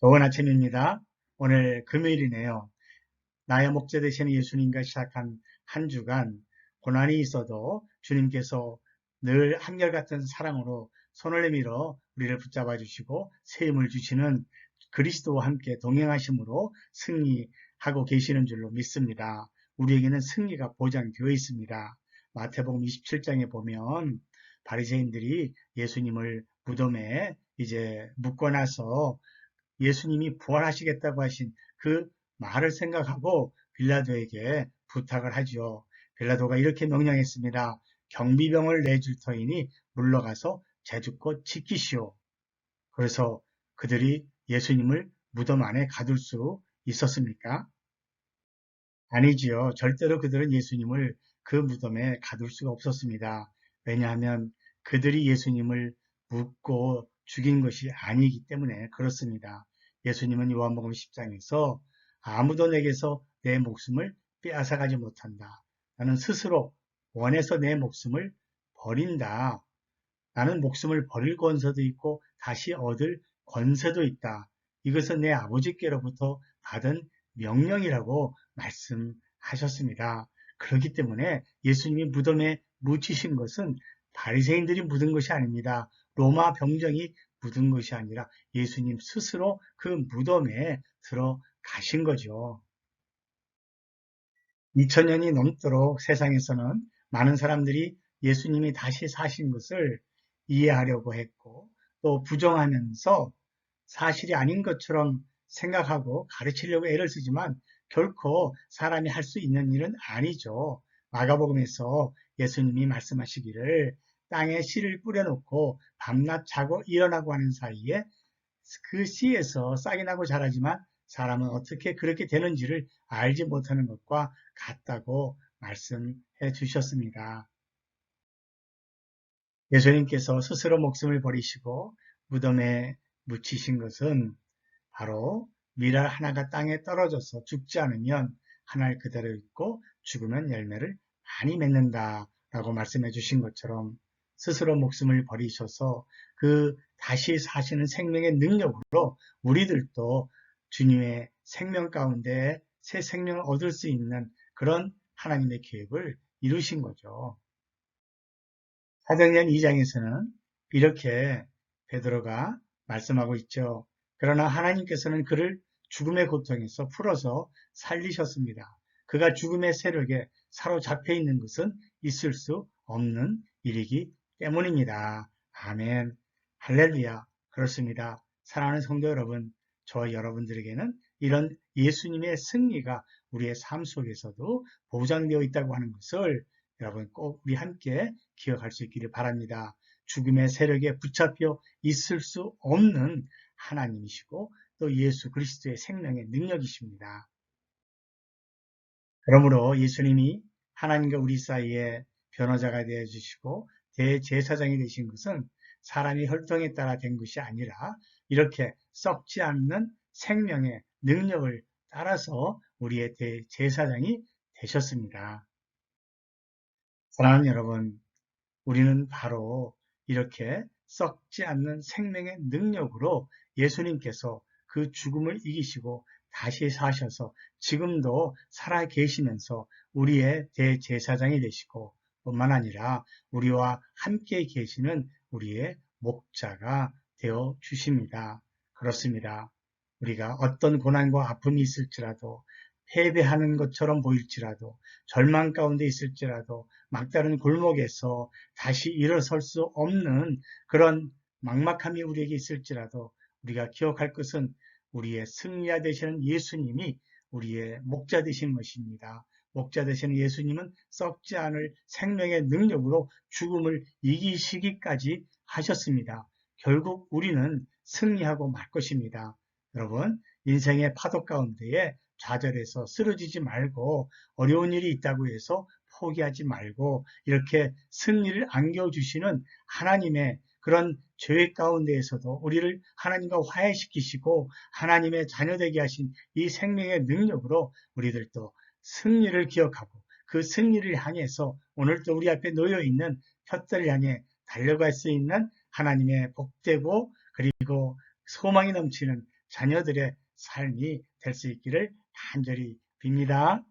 좋은 아침입니다. 오늘 금요일이네요. 나의 목자 되시는 예수님과 시작한 한 주간 고난이 있어도 주님께서 늘 한결같은 사랑으로 손을 내밀어 우리를 붙잡아 주시고 새 힘을 주시는 그리스도와 함께 동행하심으로 승리하고 계시는 줄로 믿습니다. 우리에게는 승리가 보장되어 있습니다. 마태복음 27장에 보면 바리새인들이 예수님을 무덤에 이제 나서 예수님이 부활하시겠다고 하신 그 말을 생각하고 빌라도에게 부탁을 하죠. 빌라도가 이렇게 명령했습니다. 경비병을 내줄 터이니 물러가서 제주껏 지키시오. 그래서 그들이 예수님을 무덤 안에 가둘 수 있었습니까? 아니지요. 절대로 그들은 예수님을 그 무덤에 가둘 수가 없었습니다. 왜냐하면 그들이 예수님을 묻고 죽인 것이 아니기 때문에 그렇습니다. 예수님은 요한복음 10장에서 아무도 내게서 내 목숨을 빼앗아가지 못한다. 나는 스스로 원해서 내 목숨을 버린다. 나는 목숨을 버릴 권세도 있고 다시 얻을 권세도 있다. 이것은 내 아버지께로부터 받은 명령이라고 말씀하셨습니다. 그렇기 때문에 예수님이 무덤에 묻히신 것은 바리새인들이 묻은 것이 아닙니다. 로마 병정이 묻은 것이 아니라 예수님 스스로 그 무덤에 들어가신 거죠. 2000년이 넘도록 세상에서는 많은 사람들이 예수님이 다시 사신 것을 이해하려고 했고 또 부정하면서 사실이 아닌 것처럼 생각하고 가르치려고 애를 쓰지만 결코 사람이 할 수 있는 일은 아니죠. 마가복음에서 예수님이 말씀하시기를 땅에 씨를 뿌려놓고 밤낮 자고 일어나고 하는 사이에 그 씨에서 싹이 나고 자라지만 사람은 어떻게 그렇게 되는지를 알지 못하는 것과 같다고 말씀해 주셨습니다. 예수님께서 스스로 목숨을 버리시고 무덤에 묻히신 것은 바로 미랄 하나가 땅에 떨어져서 죽지 않으면 하나를 그대로 있고 죽으면 열매를 많이 맺는다 라고 말씀해 주신 것처럼 스스로 목숨을 버리셔서 그 다시 사시는 생명의 능력으로 우리들도 주님의 생명 가운데 새 생명을 얻을 수 있는 그런 하나님의 계획을 이루신 거죠. 사도행전 2장에서는 이렇게 베드로가 말씀하고 있죠. 그러나 하나님께서는 그를 죽음의 고통에서 풀어서 살리셨습니다. 그가 죽음의 세력에 사로잡혀 있는 것은 있을 수 없는 일이기 때문입니다. 아멘. 할렐루야. 그렇습니다. 사랑하는 성도 여러분, 저 여러분들에게는 이런 예수님의 승리가 우리의 삶 속에서도 보장되어 있다고 하는 것을 여러분 꼭 우리 함께 기억할 수 있기를 바랍니다. 죽음의 세력에 붙잡혀 있을 수 없는 하나님이시고 또 예수 그리스도의 생명의 능력이십니다. 그러므로 예수님이 하나님과 우리 사이에 변호자가 되어 주시고 대제사장이 되신 것은 사람이 혈통에 따라 된 것이 아니라 이렇게 썩지 않는 생명의 능력을 따라서 우리의 대제사장이 되셨습니다. 사랑하는 여러분, 우리는 바로 이렇게 썩지 않는 생명의 능력으로 예수님께서 그 죽음을 이기시고 다시 사셔서 지금도 살아 계시면서 우리의 대제사장이 되시고 뿐만 아니라 우리와 함께 계시는 우리의 목자가 되어 주십니다. 그렇습니다. 우리가 어떤 고난과 아픔이 있을지라도 패배하는 것처럼 보일지라도 절망 가운데 있을지라도 막다른 골목에서 다시 일어설 수 없는 그런 막막함이 우리에게 있을지라도 우리가 기억할 것은 우리의 승리자 되시는 예수님이 우리의 목자 되신 것입니다. 목자 되시는 예수님은 썩지 않을 생명의 능력으로 죽음을 이기시기까지 하셨습니다. 결국 우리는 승리하고 말 것입니다. 여러분, 인생의 파도 가운데에 좌절해서 쓰러지지 말고 어려운 일이 있다고 해서 포기하지 말고 이렇게 승리를 안겨주시는 하나님의 그런 죄 가운데에서도 우리를 하나님과 화해시키시고 하나님의 자녀되게 하신 이 생명의 능력으로 우리들도 승리를 기억하고 그 승리를 향해서 오늘도 우리 앞에 놓여 있는 푯들을 향해 달려갈 수 있는 하나님의 복되고 그리고 소망이 넘치는 자녀들의 삶이 될 수 있기를 간절히 빕니다.